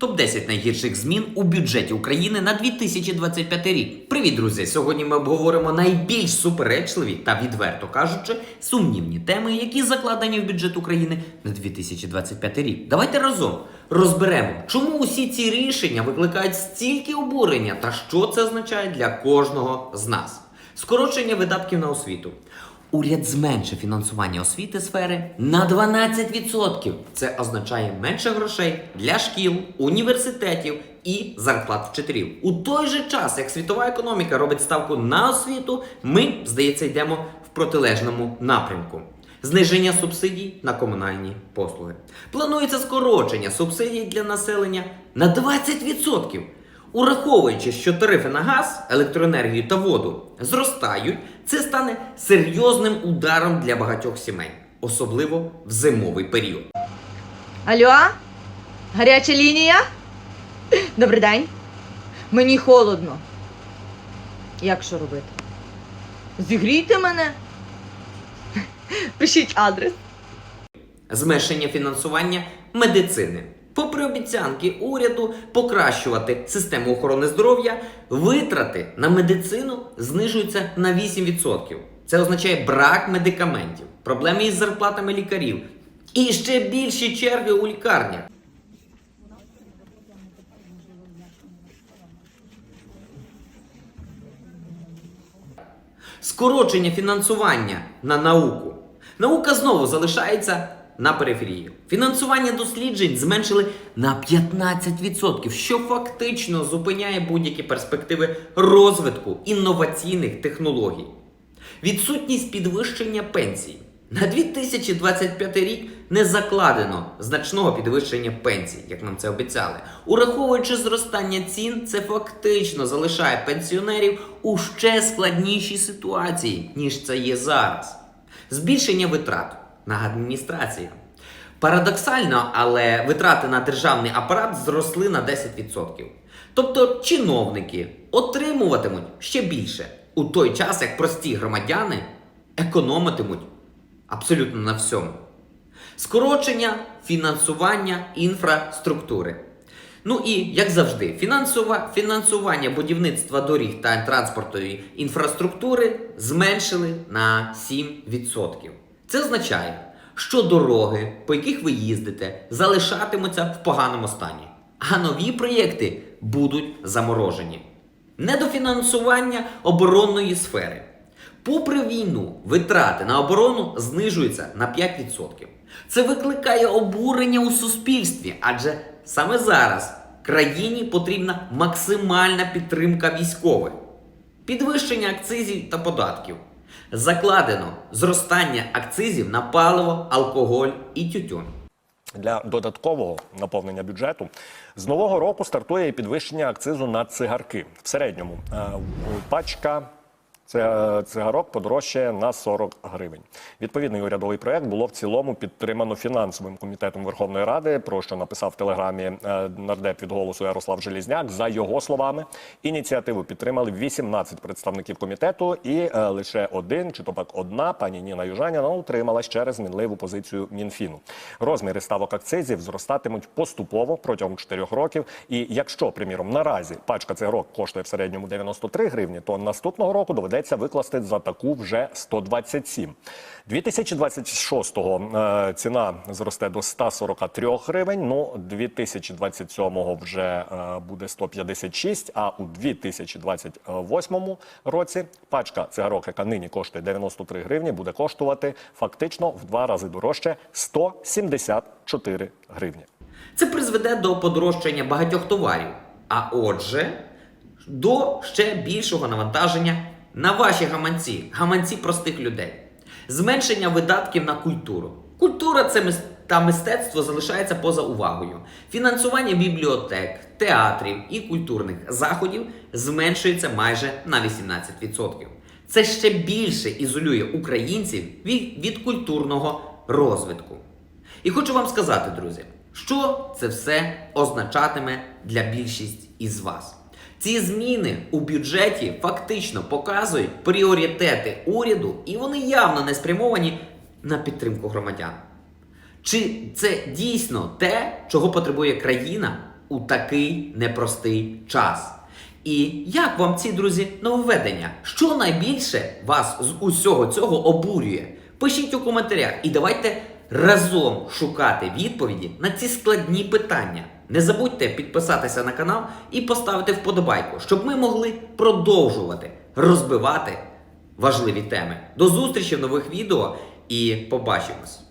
Топ-10 найгірших змін у бюджеті України на 2025 рік. Привіт, друзі! Сьогодні ми обговоримо найбільш суперечливі та, відверто кажучи, сумнівні теми, які закладені в бюджет України на 2025 рік. Давайте разом розберемо, чому усі ці рішення викликають стільки обурення та що це означає для кожного з нас. Скорочення видатків на освіту. Уряд зменшив фінансування освіти сфери на 12%. Це означає менше грошей для шкіл, університетів і зарплат вчителів. У той же час, як світова економіка робить ставку на освіту, ми, здається, йдемо в протилежному напрямку. Зниження субсидій на комунальні послуги. Планується скорочення субсидій для населення на 20%. Ураховуючи, що тарифи на газ, електроенергію та воду зростають, це стане серйозним ударом для багатьох сімей, особливо в зимовий період. Алло? Гаряча лінія? Добрий день. Мені холодно. Як що робити? Зігрійте мене. Пишіть адрес. Зменшення фінансування медицини. Попри обіцянки уряду покращувати систему охорони здоров'я, витрати на медицину знижуються на 8%. Це означає брак медикаментів, проблеми із зарплатами лікарів і ще більші черги у лікарнях. Скорочення фінансування на науку. Наука знову залишається на периферії. Фінансування досліджень зменшили на 15%, що фактично зупиняє будь-які перспективи розвитку інноваційних технологій. Відсутність підвищення пенсій. На 2025 рік не закладено значного підвищення пенсій, як нам це обіцяли. Ураховуючи зростання цін, це фактично залишає пенсіонерів у ще складнішій ситуації, ніж це є зараз. Збільшення витрат на адміністрацію. Парадоксально, але витрати на державний апарат зросли на 10%. Тобто чиновники отримуватимуть ще більше, у той час як прості громадяни економитимуть абсолютно на всьому. Скорочення фінансування інфраструктури. Ну і як завжди, фінансова, фінансування будівництва доріг та транспортної інфраструктури зменшили на 7%. Це означає, що дороги, по яких ви їздите, залишатимуться в поганому стані, а нові проєкти будуть заморожені. Недофінансування оборонної сфери. Попри війну, витрати на оборону знижуються на 5%. Це викликає обурення у суспільстві, адже саме зараз країні потрібна максимальна підтримка військових, підвищення акцизів та податків. Закладено зростання акцизів на паливо, алкоголь і тютюн. Для додаткового наповнення бюджету з нового року стартує і підвищення акцизу на цигарки. В середньому е, пачка цигарок подорожчає на 40 гривень. Відповідний урядовий проект було в цілому підтримано фінансовим комітетом Верховної Ради, про що написав в телеграмі е, нардеп від голосу Ярослав Желізняк. За його словами, ініціативу підтримали 18 представників комітету, і е, лише один чи то пак одна пані Ніна Южаніна утрималась через мінливу позицію Мінфіну. Розміри ставок акцизів зростатимуть поступово протягом 4 років. І якщо, приміром, наразі пачка цигарок коштує в середньому 93 гривні, то наступного року доведеться викласти за таку вже 127. 2026-го е, ціна зросте до 143 гривень. Ну 2027-го вже е, буде 156, А у 2028 році пачка цигарок, яка нині коштує 93 гривні, буде коштувати фактично в два рази дорожче 174 гривні. Це призведе до подорожчання багатьох товарів, а отже, до ще більшого навантаження на ваші гаманці, гаманці простих людей. Зменшення видатків на культуру. Культура це та мистецтво залишається поза увагою. Фінансування бібліотек, театрів і культурних заходів зменшується майже на 18%. Це ще більше ізолює українців від, від культурного розвитку. І хочу вам сказати, друзі, що це все означатиме для більшість із вас. Ці зміни у бюджеті фактично показують пріоритети уряду, і вони явно не спрямовані на підтримку громадян. Чи це дійсно те, чого потребує країна у такий непростий час. І як вам ці друзі нововведення? Що найбільше вас з усього цього обурює? Пишіть у коментарях і давайте разом шукати відповіді на ці складні питання. Не забудьте підписатися на канал і поставити вподобайку, щоб ми могли продовжувати розбивати важливі теми. До зустрічі в нових відео і побачимось!